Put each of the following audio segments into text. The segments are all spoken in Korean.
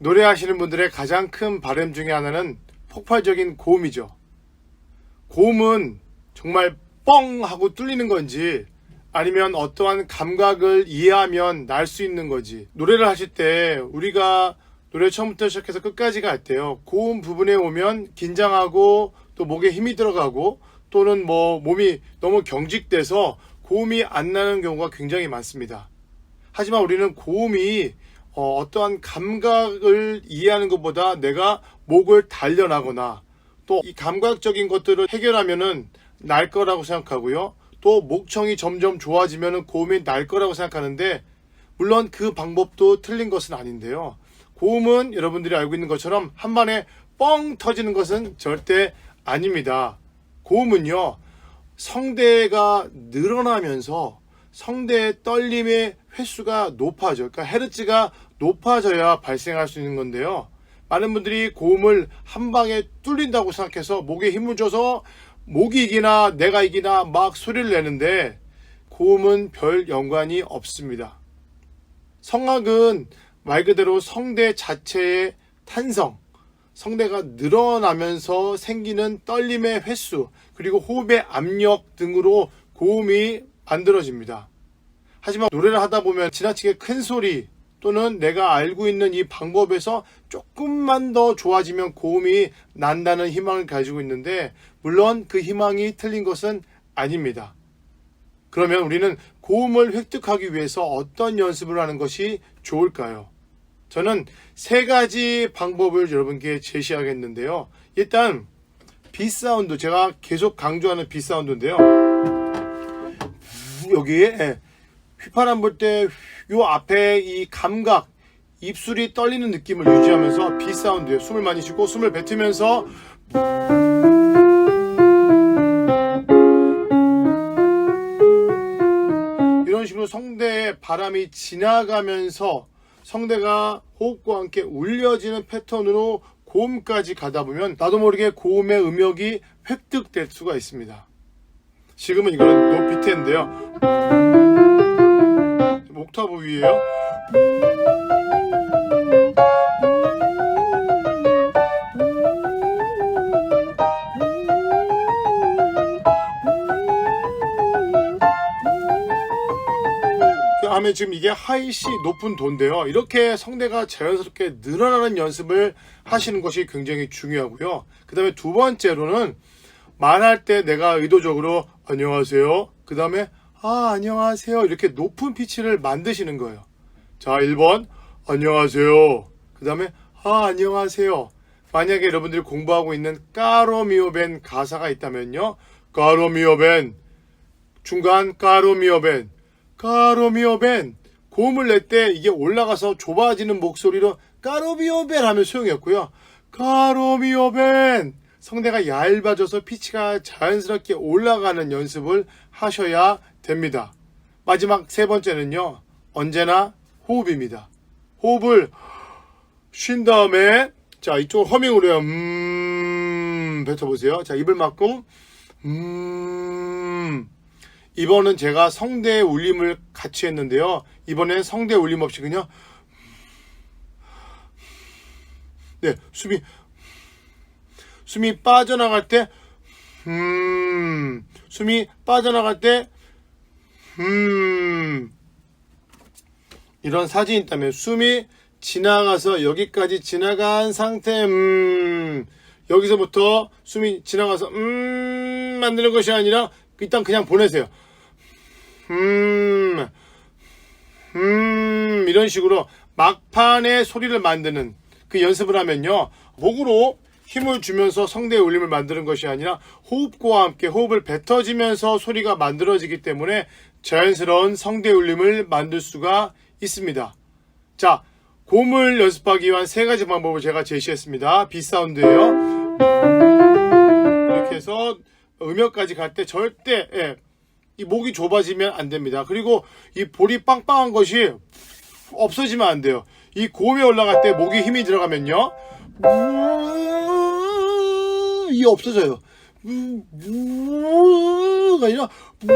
노래하시는 분들의 가장 큰 바램 중에 하나는 폭발적인 고음이죠. 고음은 정말 뻥 하고 뚫리는 건지 아니면 어떠한 감각을 이해하면 날 수 있는 거지. 노래를 하실 때 우리가 노래 처음부터 시작해서 끝까지 갈 때요. 고음 부분에 오면 긴장하고 또 목에 힘이 들어가고 또는 뭐 몸이 너무 경직돼서 고음이 안 나는 경우가 굉장히 많습니다. 하지만 우리는 고음이 어, 떠한 감각을 이해하는 것보다 내가 목을 단련하거나 또 이 감각적인 것들을 해결하면은 날 거라고 생각하고요. 또 목청이 점점 좋아지면은 고음이 날 거라고 생각하는데 물론 그 방법도 틀린 것은 아닌데요. 고음은 여러분들이 알고 있는 것처럼 한 번에 뻥 터지는 것은 절대 아닙니다. 고음은요. 성대가 늘어나면서 성대의 떨림의 횟수가 높아져. 그러니까 헤르츠가 높아져야 발생할 수 있는 건데요. 많은 분들이 고음을 한 방에 뚫린다고 생각해서 목에 힘을 줘서 목이 이기나 내가 이기나 막 소리를 내는데 고음은 별 연관이 없습니다. 성악은 말 그대로 성대 자체의 탄성, 성대가 늘어나면서 생기는 떨림의 횟수, 그리고 호흡의 압력 등으로 고음이 만들어집니다. 하지만 노래를 하다 보면 지나치게 큰 소리 또는 내가 알고 있는 이 방법에서 조금만 더 좋아지면 고음이 난다는 희망을 가지고 있는데 물론 그 희망이 틀린 것은 아닙니다. 그러면 우리는 고음을 획득하기 위해서 어떤 연습을 하는 것이 좋을까요? 저는 세 가지 방법을 여러분께 제시하겠는데요. 일단 빗사운드 제가 계속 강조하는 빗사운드인데요. 여기에 예, 휘파람 불때 요 앞에 이 감각 입술이 떨리는 느낌을 유지하면서 빗사운드에 숨을 많이 쉬고 숨을 뱉으면서 이런 식으로 성대에 바람이 지나가면서 성대가 호흡과 함께 울려지는 패턴으로 고음까지 가다 보면 나도 모르게 고음의 음역이 획득될 수가 있습니다. 지금은 이거는 노피트인데요. 옥타브 위에요. 하면 지금 이게 하이시 높은 도인데요. 이렇게 성대가 자연스럽게 늘어나는 연습을 하시는 것이 굉장히 중요하고요. 그 다음에 두 번째로는 말할 때 내가 의도적으로 안녕하세요. 그 다음에 아 안녕하세요. 이렇게 높은 피치를 만드시는 거예요. 자 1번 안녕하세요. 그 다음에 아 안녕하세요. 만약에 여러분들이 공부하고 있는 까로미오벤 가사가 있다면요. 까로미오벤 중간 까로미오벤 까로미오벤 고음을 낼 때 이게 올라가서 좁아지는 목소리로 까로미오벤 하면 소용이 없고요. 까로미오벤 성대가 얇아져서 피치가 자연스럽게 올라가는 연습을 하셔야 됩니다. 마지막 세 번째는요. 언제나 호흡입니다. 호흡을 쉰 다음에 자 이쪽 허밍으로 해요. 음 뱉어보세요. 자 입을 막고 음 이번은 제가 성대 울림을 같이 했는데요. 이번엔 성대 울림 없이 그냥 네 숨이 숨이 빠져나갈 때 음, 숨이 빠져나갈 때 음, 이런 사진이 있다면 숨이 지나가서 여기까지 지나간 상태. 음, 여기서부터 숨이 지나가서 음 만드는 것이 아니라 일단 그냥 보내세요. 음, 음, 이런 식으로 막판에 소리를 만드는 그 연습을 하면요. 목으로 힘을 주면서 성대의 울림을 만드는 것이 아니라 호흡과 함께 호흡을 뱉어지면서 소리가 만들어지기 때문에 자연스러운 성대 울림을 만들 수가 있습니다. 자, 고음을 연습하기 위한 세 가지 방법을 제가 제시했습니다. 빗사운드예요. 이렇게 해서 음역까지 갈 때 절대 예, 이 목이 좁아지면 안 됩니다. 그리고 이 볼이 빵빵한 것이 없어지면 안 돼요. 이 고음에 올라갈 때 목에 힘이 들어가면요. 이 없어져요. 가 아니라 자,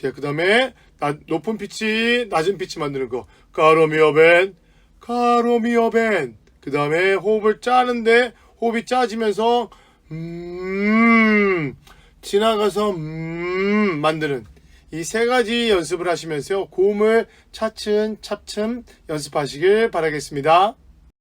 그 다음에 나- 높은 피치, 낮은 피치 만드는 거. 가로미어벤, 가로미어벤. 그 다음에 호흡을 짜는데 호흡이 짜지면서 음 지나가서 음 만드는 이 세 가지 연습을 하시면서 고음을 차츰 차츰 연습하시길 바라겠습니다.